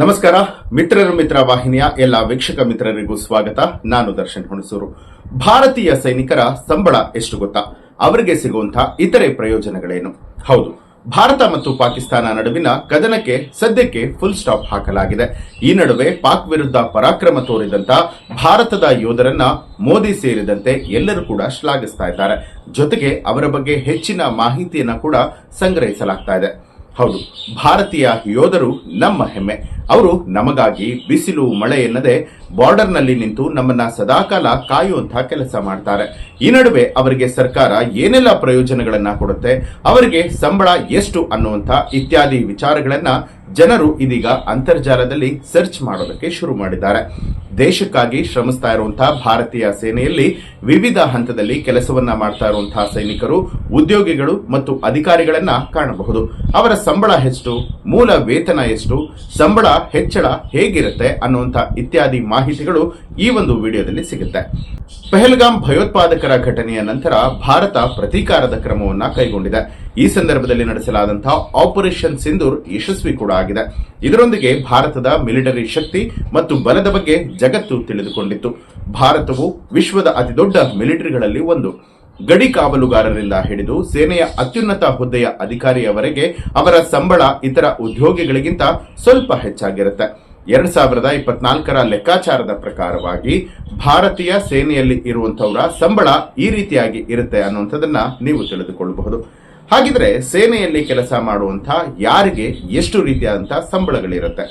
ನಮಸ್ಕಾರ, ಮಿತ್ರರ ಮಿತ್ರ ವಾಹಿನಿಯ ಎಲ್ಲ ವೀಕ್ಷಕ ಮಿತ್ರರಿಗೂ ಸ್ವಾಗತ. ನಾನು ದರ್ಶನ್ ಹುಣಸೂರು. ಭಾರತೀಯ ಸೈನಿಕರ ಸಂಬಳ ಎಷ್ಟು ಗೊತ್ತಾ? ಅವರಿಗೆ ಸಿಗುವಂತಹ ಇತರೆ ಪ್ರಯೋಜನಗಳೇನು? ಹೌದು, ಭಾರತ ಮತ್ತು ಪಾಕಿಸ್ತಾನ ನಡುವಿನ ಕದನಕ್ಕೆ ಸದ್ಯಕ್ಕೆ ಫುಲ್ ಸ್ಟಾಪ್ ಹಾಕಲಾಗಿದೆ. ಈ ನಡುವೆ ಪಾಕ್ ವಿರುದ್ಧ ಪರಾಕ್ರಮ ತೋರಿದಂತ ಭಾರತದ ಯೋಧರನ್ನ ಮೋದಿ ಸೇರಿದಂತೆ ಎಲ್ಲರೂ ಕೂಡ ಶ್ಲಾಘಿಸ್ತಾ ಇದ್ದಾರೆ. ಜೊತೆಗೆ ಅವರ ಬಗ್ಗೆ ಹೆಚ್ಚಿನ ಮಾಹಿತಿಯನ್ನ ಕೂಡ ಸಂಗ್ರಹಿಸಲಾಗ್ತಾ ಇದೆ. ಹೌದು. ಭಾರತೀಯ ಯೋಧರು ನಮ್ಮ ಹೆಮ್ಮೆ. ಅವರು ನಮಗಾಗಿ ಬಿಸಿಲು, ಮಳೆ ಎನ್ನದೆ ಬಾರ್ಡರ್ನಲ್ಲಿ ನಿಂತು ನಮ್ಮನ್ನ ಸದಾಕಾಲ ಕಾಯುವಂತಹ ಕೆಲಸ ಮಾಡ್ತಾರೆ. ಈ ನಡುವೆ ಅವರಿಗೆ ಸರ್ಕಾರ ಏನೆಲ್ಲ ಪ್ರಯೋಜನಗಳನ್ನ ಕೊಡುತ್ತೆ, ಅವರಿಗೆ ಸಂಬಳ ಎಷ್ಟು ಅನ್ನುವಂಥ ಇತ್ಯಾದಿ ವಿಚಾರಗಳನ್ನ ಜನರು ಇದೀಗ ಅಂತರ್ಜಾಲದಲ್ಲಿ ಸರ್ಚ್ ಮಾಡೋದಕ್ಕೆ ಶುರು ಮಾಡಿದ್ದಾರೆ. ದೇಶಕ್ಕಾಗಿ ಶ್ರಮಿಸ್ತಾ ಇರುವಂತಹ ಭಾರತೀಯ ಸೇನೆಯಲ್ಲಿ ವಿವಿಧ ಹಂತದಲ್ಲಿ ಕೆಲಸವನ್ನ ಮಾಡ್ತಾ ಇರುವಂತಹ ಸೈನಿಕರು, ಉದ್ಯೋಗಿಗಳು ಮತ್ತು ಅಧಿಕಾರಿಗಳನ್ನ ಕಾಣಬಹುದು. ಅವರ ಸಂಬಳ ಎಷ್ಟು? ಮೂಲ ವೇತನ ಎಷ್ಟು? ಸಂಬಳ ಹೆಚ್ಚಳ ಹೇಗಿರುತ್ತೆ ಅನ್ನುವಂಥ ಇತ್ಯಾದಿ ಮಾಹಿತಿಗಳು ಈ ಒಂದು ವಿಡಿಯೋದಲ್ಲಿ ಸಿಗುತ್ತೆ. ಪೆಹಲ್ಗಾಮ್ ಭಯೋತ್ಪಾದಕರ ಘಟನೆಯ ನಂತರ ಭಾರತ ಪ್ರತೀಕಾರದ ಕ್ರಮವನ್ನ ಕೈಗೊಂಡಿದೆ. ಈ ಸಂದರ್ಭದಲ್ಲಿ ನಡೆಸಲಾದಂತಹ ಆಪರೇಷನ್ ಸಿಂಧೂರ್ ಯಶಸ್ವಿ ಕೂಡ ಆಗಿದೆ. ಇದರೊಂದಿಗೆ ಭಾರತದ ಮಿಲಿಟರಿ ಶಕ್ತಿ ಮತ್ತು ಬಲದ ಬಗ್ಗೆ ಜಗತ್ತು ತಿಳಿದುಕೊಂಡಿತ್ತು. ಭಾರತವು ವಿಶ್ವದ ಅತಿದೊಡ್ಡ ಮಿಲಿಟರಿಗಳಲ್ಲಿ ಒಂದು. ಗಡಿ ಕಾವಲುಗಾರರಿಂದ ಹಿಡಿದು ಸೇನೆಯ ಅತ್ಯುನ್ನತ ಹುದ್ದೆಯ ಅಧಿಕಾರಿಯವರೆಗೆ ಅವರ ಸಂಬಳ ಇತರ ಉದ್ಯೋಗಿಗಳಿಗಿಂತ ಸ್ವಲ್ಪ ಹೆಚ್ಚಾಗಿರುತ್ತೆ. ಎರಡ್ ಸಾವಿರದ ಇಪ್ಪತ್ನಾಲ್ಕರ ಲೆಕ್ಕಾಚಾರದ ಪ್ರಕಾರವಾಗಿ ಭಾರತೀಯ ಸೇನೆಯಲ್ಲಿ ಇರುವಂತವರ ಸಂಬಳ ಈ ರೀತಿಯಾಗಿ ಇರುತ್ತೆ ಅನ್ನುವಂಥದ್ದನ್ನ ನೀವು ತಿಳಿದುಕೊಳ್ಳಬಹುದು. ಹಾಗಿದ್ರೆ ಸೇನೆಯಲ್ಲಿ ಕೆಲಸ ಮಾಡುವಂತ ಯಾರಿಗೆ ಎಷ್ಟು ರೀತಿಯಾದಂತಹ ಸಂಬಳಗಳಿರುತ್ತೆ?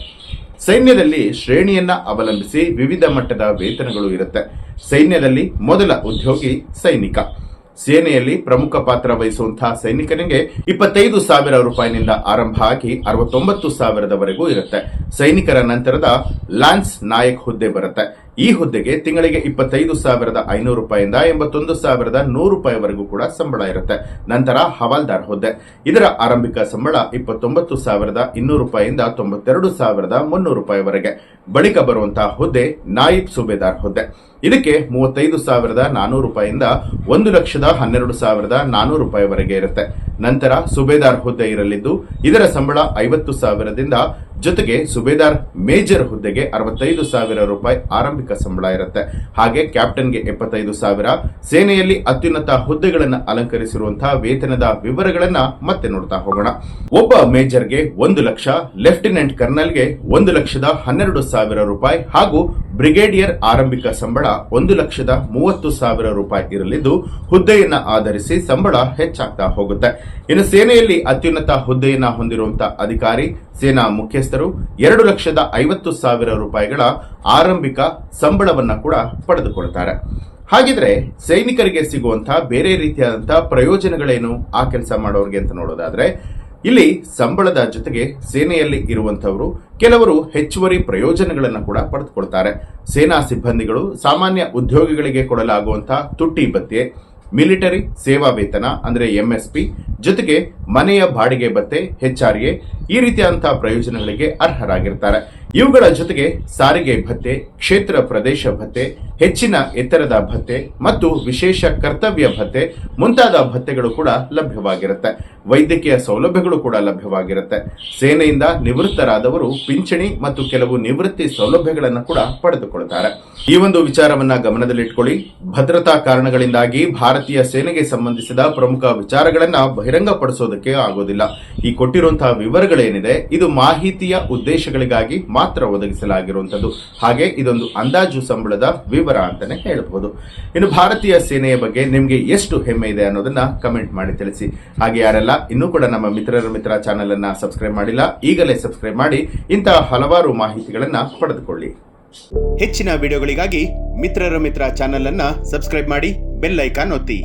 ಸೈನ್ಯದಲ್ಲಿ ಶ್ರೇಣಿಯನ್ನ ಅವಲಂಬಿಸಿ ವಿವಿಧ ಮಟ್ಟದ ವೇತನಗಳು ಇರುತ್ತೆ. ಸೈನ್ಯದಲ್ಲಿ ಮೊದಲ ಉದ್ಯೋಗಿ ಸೈನಿಕ. ಸೇನೆಯಲ್ಲಿ ಪ್ರಮುಖ ಪಾತ್ರ ವಹಿಸುವಂತಹ ಸೈನಿಕನಿಗೆ ಇಪ್ಪತ್ತೈದು ಸಾವಿರ ರೂಪಾಯಿನಿಂದ ಆರಂಭ ಆಗಿ ಅರವತ್ತೊಂಬತ್ತು ಸಾವಿರದವರೆಗೂ ಇರುತ್ತೆ. ಸೈನಿಕರ ನಂತರದ ಲ್ಯಾನ್ಸ್ ನಾಯಕ್ ಹುದ್ದೆ ಬರುತ್ತೆ. ಈ ಹುದ್ದೆಗೆ ತಿಂಗಳಿಗೆ ಇಪ್ಪತ್ತೈದು ಸಾವಿರದ ಐನೂರು ರೂಪಾಯಿಂದ ಎಂಬತ್ತೊಂದು ಸಾವಿರದ ನೂರು ರೂಪಾಯಿವರೆಗೂ ಕೂಡ ಸಂಬಳ ಇರುತ್ತೆ. ನಂತರ ಹವಾಲ್ದಾರ್ ಹುದ್ದೆ. ಇದರ ಆರಂಭಿಕ ಸಂಬಳ ಇಪ್ಪತ್ತೊಂಬತ್ತು ಸಾವಿರದ ಇನ್ನೂರು ರೂಪಾಯಿಯಿಂದ ತೊಂಬತ್ತೆರಡು ಸಾವಿರದ ಮುನ್ನೂರು ರೂಪಾಯಿವರೆಗೆ. ಬಳಿಕ ಬರುವಂತಹ ಹುದ್ದೆ ನಾಯಿಬ್ ಸುಬೇದಾರ್ ಹುದ್ದೆ. ಇದಕ್ಕೆ ಮೂವತ್ತೈದು ಸಾವಿರದ ನಾನೂರು ರೂಪಾಯಿಯಿಂದ ಒಂದು ಲಕ್ಷದ ಹನ್ನೆರಡು ಸಾವಿರದ ನಾನೂರು ರೂಪಾಯಿವರೆಗೆ ಇರುತ್ತೆ. ನಂತರ ಸುಬೇದಾರ್ ಹುದ್ದೆ ಇರಲಿದ್ದು, ಇದರ ಸಂಬಳ ಐವತ್ತು ಸಾವಿರದಿಂದ ಜೊತೆಗೆ ಸುಬೇದಾರ್ ಮೇಜರ್ ಹುದ್ದೆಗೆ ಅರವತ್ತೈದು ಸಾವಿರ ರೂಪಾಯಿ ಆರಂಭಿಕ ಸಂಬಳ ಇರುತ್ತೆ. ಹಾಗೆ ಕ್ಯಾಪ್ಟನ್ಗೆ ಎಪ್ಪತ್ತೈದು ಸಾವಿರ, ಸೇನೆಯಲ್ಲಿ ಅತ್ಯುನ್ನತ ಹುದ್ದೆಗಳನ್ನು ಅಲಂಕರಿಸಿರುವಂತಹ ವೇತನದ ವಿವರಗಳನ್ನ ಮತ್ತೆ ನೋಡ್ತಾ ಹೋಗೋಣ. ಒಬ್ಬ ಮೇಜರ್ಗೆ ಒಂದು ಲಕ್ಷ, ಲೆಫ್ಟಿನೆಂಟ್ ಕರ್ನಲ್ಗೆ ಒಂದು ಲಕ್ಷದ ಹನ್ನೆರಡು ಸಾವಿರ ರೂಪಾಯಿ ಹಾಗೂ ಬ್ರಿಗೇಡಿಯರ್ ಆರಂಭಿಕ ಸಂಬಳ ಒಂದು ಲಕ್ಷದ ಮೂವತ್ತು ಸಾವಿರ ರೂಪಾಯಿ ಇರಲಿದ್ದು, ಹುದ್ದೆಯನ್ನ ಆಧರಿಸಿ ಸಂಬಳ ಹೆಚ್ಚಾಗ್ತಾ ಹೋಗುತ್ತೆ. ಇನ್ನು ಸೇನೆಯಲ್ಲಿ ಅತ್ಯುನ್ನತ ಹುದ್ದೆಯನ್ನ ಹೊಂದಿರುವಂತಹ ಅಧಿಕಾರಿ, ಸೇನಾ ಮುಖ್ಯಸ್ಥರು ಎರಡು ಲಕ್ಷದ ಐವತ್ತು ಸಾವಿರ ರೂಪಾಯಿಗಳ ಆರಂಭಿಕ ಸಂಬಳವನ್ನ ಕೂಡ ಪಡೆದುಕೊಳ್ತಾರೆ ಹಾಗಿದ್ರೆ ಸೈನಿಕರಿಗೆ ಸಿಗುವಂತಹ ಬೇರೆ ರೀತಿಯಾದಂತಹ ಪ್ರಯೋಜನಗಳೇನು ಆ ಕೆಲಸ ಮಾಡೋರಿಗೆ ಅಂತ ನೋಡೋದಾದ್ರೆ ಇಲ್ಲಿ ಸಂಬಳದ ಜೊತೆಗೆ ಸೇನೆಯಲ್ಲಿ ಇರುವಂತವರು ಕೆಲವರು ಹೆಚ್ಚುವರಿ ಪ್ರಯೋಜನಗಳನ್ನು ಕೂಡ ಪಡೆದುಕೊಳ್ತಾರೆ. ಸೇನಾ ಸಿಬ್ಬಂದಿಗಳು ಸಾಮಾನ್ಯ ಉದ್ಯೋಗಿಗಳಿಗೆ ಕೊಡಲಾಗುವಂತಹ ತುಟ್ಟಿ ಭತ್ಯೆ, ಮಿಲಿಟರಿ ಸೇವಾ ವೇತನ, ಅಂದ್ರೆ ಎಂಎಸ್ಪಿ ಜೊತೆಗೆ ಮನೆಯ ಬಾಡಿಗೆ ಭತ್ತೆ ಎಚ್ಆರ್ಎ ಈ ರೀತಿಯಾದಂತಹ ಪ್ರಯೋಜನಗಳಿಗೆ ಅರ್ಹರಾಗಿರ್ತಾರೆ. ಇವುಗಳ ಜೊತೆಗೆ ಸಾರಿಗೆ ಭತ್ಯೆ ಕ್ಷೇತ್ರ ಪ್ರದೇಶ ಭತ್ಯೆ ಹೆಚ್ಚಿನ ಎತ್ತರದ ಭತ್ಯೆ ಮತ್ತು ವಿಶೇಷ ಕರ್ತವ್ಯ ಭತ್ಯೆ ಮುಂತಾದ ಭತ್ಯೆಗಳು ಕೂಡ ಲಭ್ಯವಾಗಿರುತ್ತೆ. ವೈದ್ಯಕೀಯ ಸೌಲಭ್ಯಗಳು ಕೂಡ ಲಭ್ಯವಾಗಿರುತ್ತೆ. ಸೇನೆಯಿಂದ ನಿವೃತ್ತರಾದವರು ಪಿಂಚಣಿ ಮತ್ತು ಕೆಲವು ನಿವೃತ್ತಿ ಸೌಲಭ್ಯಗಳನ್ನು ಕೂಡ ಪಡೆದುಕೊಳ್ತಾರೆ. ಈ ಒಂದು ವಿಚಾರವನ್ನ ಗಮನದಲ್ಲಿಟ್ಕೊಳ್ಳಿ. ಭದ್ರತಾ ಕಾರಣಗಳಿಂದಾಗಿ ಭಾರತೀಯ ಸೇನೆಗೆ ಸಂಬಂಧಿಸಿದ ಪ್ರಮುಖ ವಿಚಾರಗಳನ್ನ ಬಹಿರಂಗಪಡಿಸೋದಕ್ಕೆ ಆಗೋದಿಲ್ಲ. ಈ ಕೊಟ್ಟಿರುವಂತಹ ವಿವರಗಳೇನಿದೆ, ಇದು ಮಾಹಿತಿಯ ಉದ್ದೇಶಗಳಿಗಾಗಿ ಮಾತ್ರ ಒದಗಿಸಲಾಗಿರುವಂಥದ್ದು. ಹಾಗೆ ಇದೊಂದು ಅಂದಾಜು ಸಂಬಳದ ವಿವರ ಅಂತಾನೆ ಹೇಳಬಹುದು. ಇನ್ನು ಭಾರತೀಯ ಸೇನೆಯ ಬಗ್ಗೆ ನಿಮಗೆ ಎಷ್ಟು ಹೆಮ್ಮೆ ಇದೆ ಅನ್ನೋದನ್ನ ಕಮೆಂಟ್ ಮಾಡಿ ತಿಳಿಸಿ. ಹಾಗೆ ಯಾರೆಲ್ಲ ಇನ್ನೂ ಕೂಡ ನಮ್ಮ ಮಿತ್ರರ ಮಿತ್ರ ಚಾನೆಲ್ ಅನ್ನ ಸಬ್ಸ್ಕ್ರೈಬ್ ಮಾಡಿಲ್ಲ, ಈಗಲೇ ಸಬ್ಸ್ಕ್ರೈಬ್ ಮಾಡಿ ಇಂತಹ ಹಲವಾರು ಮಾಹಿತಿಗಳನ್ನ ಪಡೆದುಕೊಳ್ಳಿ. ಹೆಚ್ಚಿನ ವಿಡಿಯೋಗಳಿಗಾಗಿ ಮಿತ್ರರ ಮಿತ್ರ ಚಾನೆಲ್ ಅನ್ನ ಸಬ್ಸ್ಕ್ರೈಬ್ ಮಾಡಿ, ಬೆಲ್ ಐಕಾನ್ ಒತ್ತಿ.